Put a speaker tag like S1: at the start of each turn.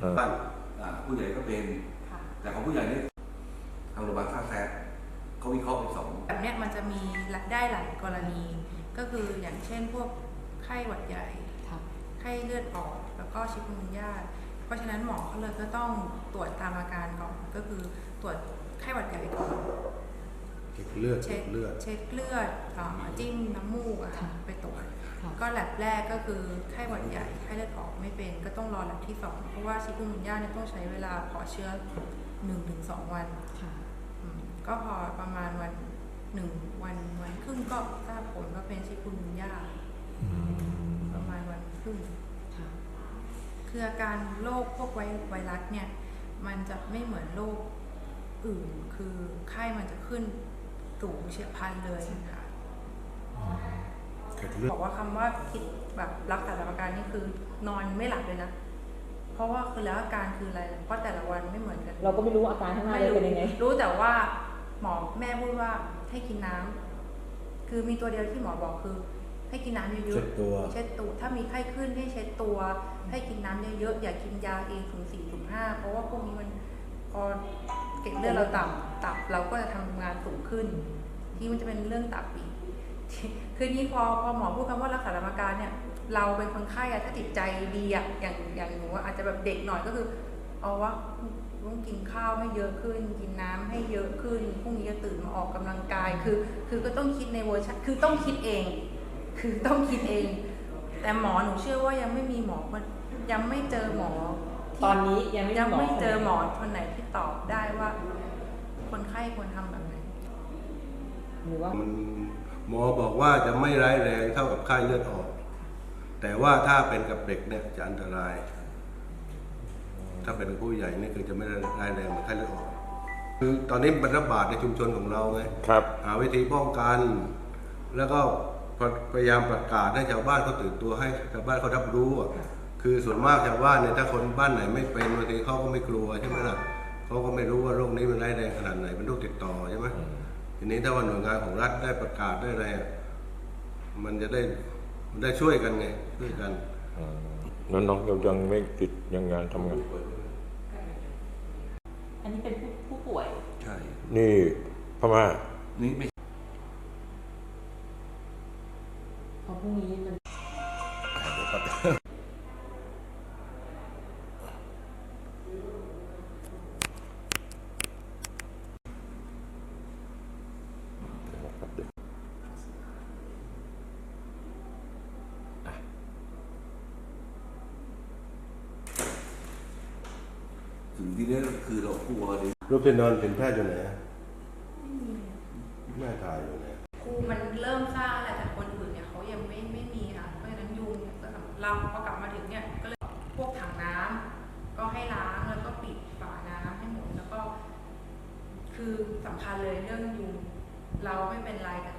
S1: เออ
S2: บ้านอ่าผู้ใหญ่ก็เป็น
S3: ค่ะ
S2: แต่ของผู้ใหญ่นี่ทางโรงพยาบาลท่าแซะเขาวิเคราะห์เป็นสอง
S3: แบบเนี้ยมันจะมีได้หลายกรณี ก็คืออย่างเช่นพวกไข้หวัดใหญ่
S4: ค่ะ
S3: ไข้เลือดออกแล้วก็ชิคุนยาเพราะฉะนั้นหมอเขาเลยก็ต้องตรวจตามอาการก่อนก็คือตรวจไข้หวัดใหญ่ก่อน
S5: เก็บเลือด
S3: เช็
S5: เก็
S3: ค
S5: บเลือด
S3: เช็คเลือดอ่าจิ้มน้ำมูกอะค่ะ
S4: ค่ะ
S3: ไปตรวจ
S4: ค่ะ
S3: ก็แลบแรกก็คือไข้หวัดใหญ่ไข้เลือดออกไม่เป็น ก็ต้องรอแลบที่สองเพราะว่าชิคุนยาเนี่ยต้องใช้เวลาเพาะเชื้อหนึ่งถึงสองวัน
S4: ค่ะ
S3: อืมก็พอประมาณวันหนึ่งวันวันครึ่งก็ทราบผลว่าเป็นชิคุนยาประมาณวันครึ่ง
S4: ค่ะ
S3: คืออาการโรคพวกไวไวรัสเนี่ย มันจะไม่เหมือนโรคอื่น คือไข้มันจะขึ้น สูงเฉียบพลันเลยค่ะ
S5: เก็บเลือด
S3: บอกว่าคำว่าผิดแบบรักษาตามอาการนี่คือนอนไม่หลับเลยนะ เพราะว่าคือแล้วอาการคืออะไร เพราะแต่ละวันไม่เหมือนกัน
S4: เราก็ไม่รู้ว่าอาการข้างหน้าเลยเป็นยังไง
S3: รู้แต่ว่าหมอแม่พูดว่าให้กินน้ำคือมีตัวเดียวที่หมอบอกคือ ให้กินน้ำเยอะๆ
S5: เช็ดตัว
S3: เช็ดตัว ถ้ามีไข้ขึ้นให้เช็ดตัว ให้กินน้ำเยอะๆ อย่ากินยาเองถึงสี่ถึงห้าเพราะว่าพวกนี้มันพอเกล็ ดเลือดเราต่ำตับเราก็จะทำงานสูงขึ้น ที่มันจะเป็นเรื่องตับอีกคือนี่พอพอหมอพูดคำว่ารักษาตามการเนี่ย เราเป็นคนไข้อะถ้าจิตใจดีอะอย่างอย่างหนูอาจจะแบบเด็กหน่อยก็คือเอาว่าต้องกินข้าวให้เยอะขึ้น กินน้ำให้เยอะขึ้นพรุ่งนี้จะตื่นมาออกกำลังกายคือ คือก็ต้องคิดในเวอร์ชันคือต้องคิดเอง คือต้องคิดเอง แต่หมอหนูเชื่อว่ายังไม่มีหมอคนยังไม่เจอหมอ
S4: ตอนนี้ยังไม่มี
S3: ยัง
S4: หมอ
S3: ไม่เจอ
S4: คนไหน
S3: หมอคนไหนที่ตอบได้ว่า คนไข้ควรทำแบบไหน
S4: หรือว่า
S5: มันหมอบอกว่าจะไม่ร้ายแรงเท่ากับไข้เลือดออก แต่ว่าถ้าเป็นกับเด็กเนี่ยจะอันตราย ถ้าเป็นผู้ใหญ่นี่คือจะไม่ร้ายแรงเหมือนไข้เลือดออก คือตอนนี้มันระบาดในชุมชนของเราไง
S1: ครับ
S5: หาวิธีป้องกัน แล้วก็พยายามประกาศให้ชาวบ้านเขาตื่นตัวให้ชาวบ้านเขารับรู้อะ คือส่วนมากชาวบ้านเนี่ยถ้าคนบ้านไหนไม่เป็นบางทีเขาก็ไม่กลัวใช่ไหมล่ะเขาก็ไม่รู้ว่าโรคนี้มันร้ายแรงขนาดไหนเป็นโรคติดต่อใช่ไหมทีนี้ถ้าว่าหน่วยงานของรัฐได้ประกาศได้อะไรอะมันจะได้มันได้ช่วยกันไงช่วยกัน
S1: แล้วน้องยังยังไม่ติดยังงานทำงาน
S4: อันนี้เป็นผู้ผู้ป่วย
S2: ใช่
S1: นี่พม่า
S2: นี่ไม่
S4: พอพรุ่งนี้มัน
S2: ที่นี้ก็คือเรากลัวเลย
S5: รูปที่นอนเป็นแพทย์อยู่ไหนอะแม่ถ่ายอยู่ไหน
S3: ครูมันเริ่มสร้างแล้วแต่คนอื่นเนี่ยเขายังไม่ไม่มีค่ะเพราะฉะนั้นยุงเนี่ยก็เราพอกลับมาถึงเนี่ยก็เลยพวกถังน้ำก็ให้ล้างแล้วก็ปิดฝาน้ำให้หมดแล้วก็ คือสำคัญเลยเรื่องยุงเราไม่เป็นไรแต่